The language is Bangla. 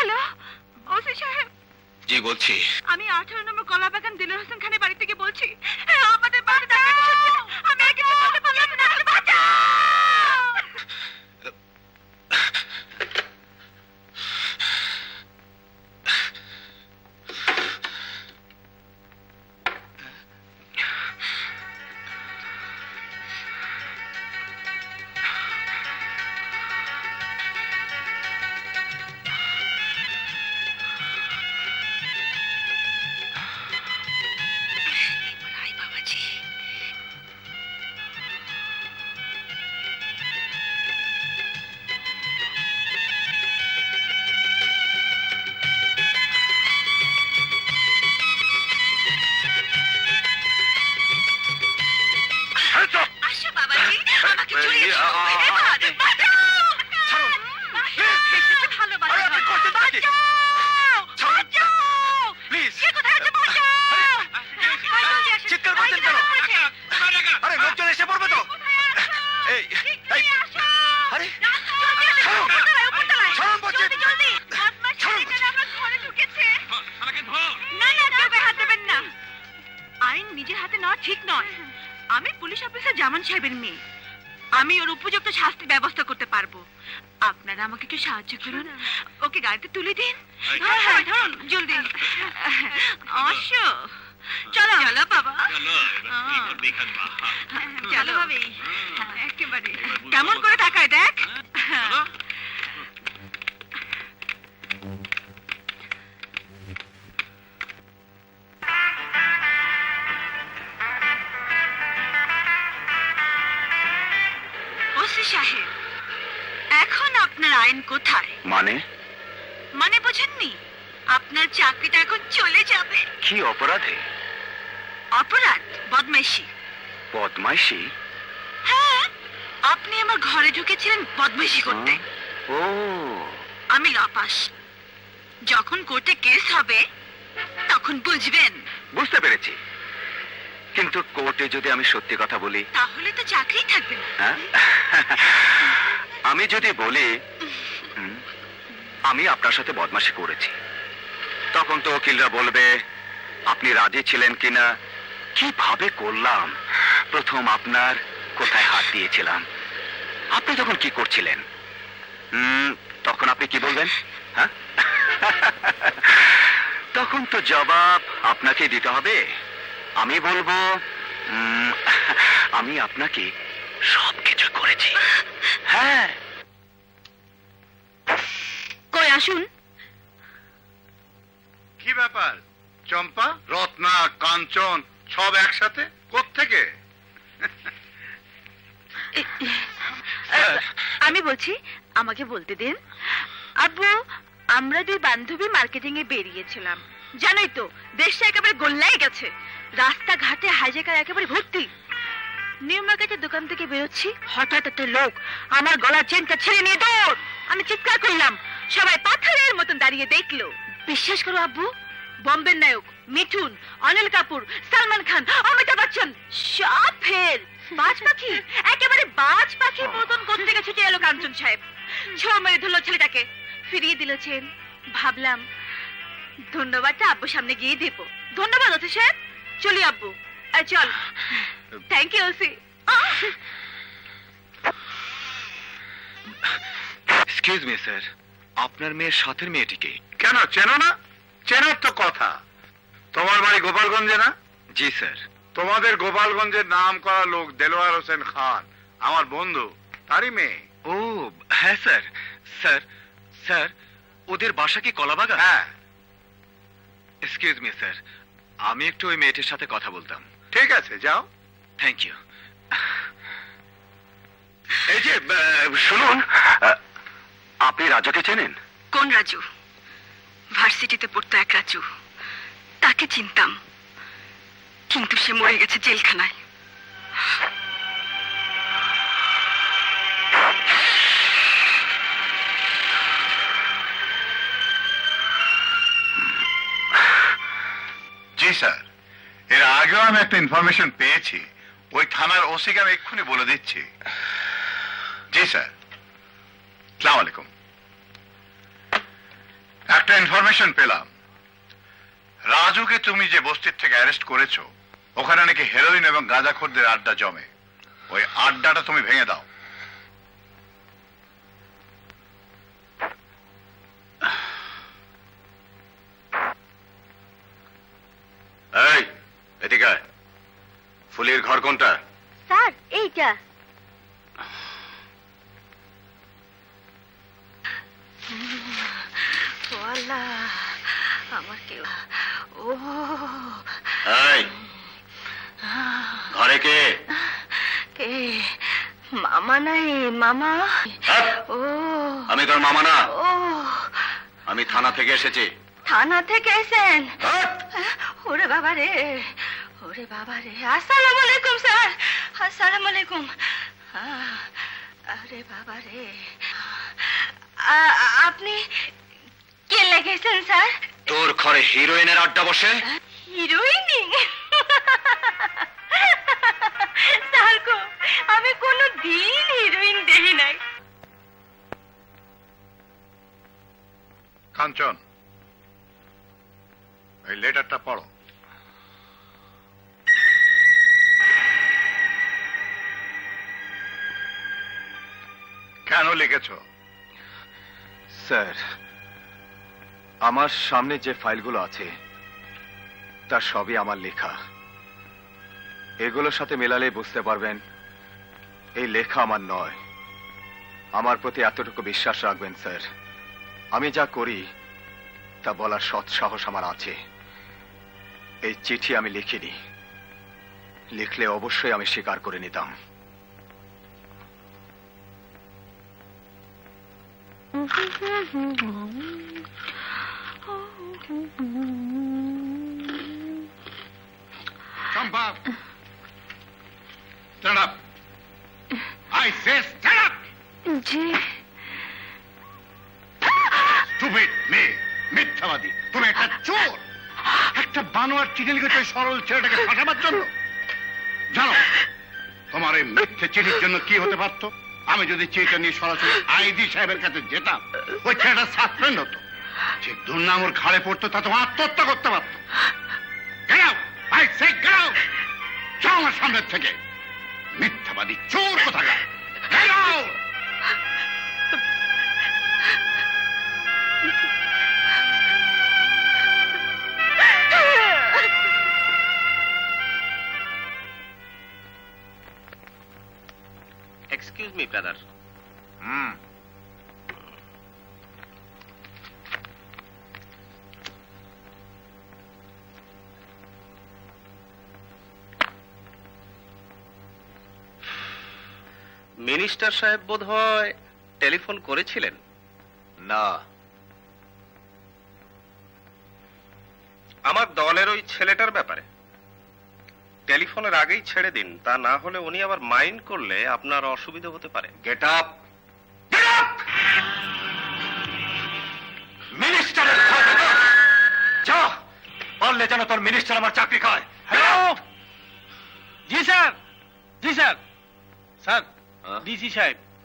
হ্যালো ওসি সাহেব। জি বলছি। আমি আঠারো নম্বর কলা বাগান দিলের হোসেন খানের বাড়ি থেকে বলছি। হ্যাঁ, আমাদের বাড়ি নিজের হাতে নেওয়া ঠিক নয়। আমি পুলিশ অফিসার জামান সাহেবের মেয়ে। আমি ওর উপযুক্ত শাস্তির ব্যবস্থা করতে পারব। আপনারা আমাকে একটু সাহায্য করুন। ওকে গাড়িতে তুলে দিন। হ্যাঁ হ্যাঁ ধরুন জলদি। আসো চলো। চলো বাবা। চলো ভাবি। একেবারে। কেমন করে তাকায় দেখ। ওসি সাহেব এখন আপনার আইন কোথায়? মানে? মানে বোঝেননি? আপনার চাকরিটা এখন চলে যাবে। কি অপরাধে? অপরাধ? বদমাইশি। বদমাইশি? হ্যাঁ আপনি আমার ঘরে ঢুকেছিলেন বদমাইশি করতে। ও। আমি লপাস। যখন কোর্টে কেস হবে তখন বুঝবেন। বুঝতে পেরেছি। কিন্তু কোর্টে যদি আমি সত্যি কথা বলি তাহলে তো চাকরি থাকবে না। হ্যাঁ? আমি যদি বলি আমি আপনার সাথে বদমাশি করেছি। তখন তো উকিলরা বলবে, আপনি রাজি ছিলেন কিনা? কীভাবে করলাম? প্রথম আপনার কোথায় হাত দিয়েছিলাম? আপনি তখন কি করছিলেন? তখন আপনি কি বলবেন? হ্যাঁ? তখন তো জবাব আপনাকে দিতে হবে। আমি বলব আমি আপনাকে সব কিছু করেছি। হ্যাঁ আসুন। কি ব্যাপার? চম্পা রত্না কাঞ্চন সব একসাথে? কোত্থেকে? আমি বলছি আমাকে বলতে দিন। আব্বু আমরা দুই বান্ধবী মার্কেটিং এ বেরিয়েছিলাম। জানোই তো দেশটা একেবারে গোল্লাই গেছে। রাস্তাঘাটে হাইজাকার একেবারে ভর্তি। নিউ মার্কেটের দোকান থেকে বেরোচ্ছি হঠাৎ একটা লোক আমার গলার চেনটা ছেড়ে নিয়ে দৌড়। আমি চিৎকার করলাম সবাই পাথরের মতন দাঁড়িয়ে দেখল। বিশ্বাস করো আব্বু, বম্বের নায়ক, মিঠুন, অনিল কাপুর, সালমান খান, অমিতাভ বচ্চন, সব ফের বাজ পাখি? একেবারে বাজ পাখি মতন কোথা থেকে ছুটে এলো কাঞ্চন সাহেব। ছো মেরে ধরলো ছেলেটাকে। ফিরিয়ে দিল চেন ভাবলাম, ধন্যবাদটা আব্বু সামনে গিয়ে দেব। ধন্যবাদ অথি সাহেব। চলি আব্বু চল। Thank you OC excuse me sir আপনার মেয়ের সাথের মেয়েটিকে। কেন? চেনো না? চেনার তো কথা। তোমার বাড়ি গোপালগঞ্জে না? জি স্যার। তোমাদের গোপালগঞ্জের নাম করা লোক দেলোয়ার হোসেন খান আমার বন্ধু তারই মেয়ে। ও হ্যাঁ স্যার। স্যার স্যার ওদের বাসা কি কলাবাগান? হ্যাঁ। Excuse me sir. আমি একটু ওই মেয়েটির সাথে কথা বলতাম। ঠিক আছে যাও। থ্যাংক ইউ এই যে শুনুন আপনি রাজুকে চেনেন? কোন রাজু? ভার্সিটিতে পড়তো এক রাজু। তাকে চিনতাম। কিন্তু সে মরে গেছে জেলখানায়। জি স্যার। এর আগেও আমি একটা ইনফরমেশন পেয়েছি। ওই থানার ওসিকে আমি এক্ষুনি বলে দিচ্ছি। জি স্যার। সালাম আলাইকুম। একটা ইনফরমেশন পেলাম। রাজুকে তুমি যে বস্তির থেকে অ্যারেস্ট করেছ ওখানে নাকি হেরোইন এবং গাঁজাখোরদের আড্ডা জমে। ওই আড্ডাটা তুমি ভেঙে দাও। এই এদিকে ফুলির ঘর কোনটা? স্যার এইটা। ও আমার কেউ ও ঘরে কে? কে? মামা নাই মামা? ও আমি তোর মামা না। ও আমি থানা থেকে এসেছি। থানা থেকে এসেন ওরে বাবা রে ওরে বাবা রে। আসসালামু আলাইকুম স্যার। আসসালামু আলাইকুম। আরে বাবা রে। আপনি কে স্যার? তোর ঘরে হিরোইনের আড্ডা বসে? হিরোইনি স্যার গো আমি কোনো দিন হিরোইন দেখি নাই। কাঞ্চন এই লেটারটা পড়ো। কেন লিখেছো? স্যার আমার সামনে যে ফাইলগুলো আছে তার সবই আমার লেখা। এগুলোর সাথে মেলালে বুঝতে পারবেন এই লেখা আমার নয়। আমার প্রতি এতটুকু বিশ্বাস রাখবেন স্যার। আমি যা করি তা বলার সৎ সাহস আমার আছে। এই চিঠি আমি লিখিনি। লিখলে অবশ্যই আমি স্বীকার করে নিতাম। চম্পা stand up. I say stand up. Stupid মিথ্যাবাদী। তুমি একটা চোর। একটা বানোয়ার চিঠি লিখেছো সরল ছেলেটাকে ফাঁসাবার জন্য। জানো তোমার এই মিথ্যে চিঠির জন্য কি হতে পারতো? আমি যদি চিঠিটা নিয়ে সরাসরি আইডি সাহেবের কাছে যেতাম ওই ছেলেটা সাসপেন্ড হতো। যে দুর্নাম ওর ঘাড়ে পড়তো তা তোমার আত্মহত্যা করতে পারতো। গেলাও আই সে যাও আমার সামনের থেকে। মিথ্যাবাদী চোর কোথাকার? গেলাও excuse me brother hmm minister সাহেব বোধ হয় টেলিফোন করেছিলেন। না। আমার দলের ওই ছেলেটার ব্যাপারে। টেলিফোনের আগেই ছেড়ে দিন তা না হলে উনি আবার মাইন্ড করলে আপনার অসুবিধা হতে পারে। গেট আপ মিনিস্টারের যা! পারলে যেন তোর মিনিস্টার আমার চাকরি খায়। হ্যালো জি স্যার! জি স্যার! স্যার? ডিসি সাহেব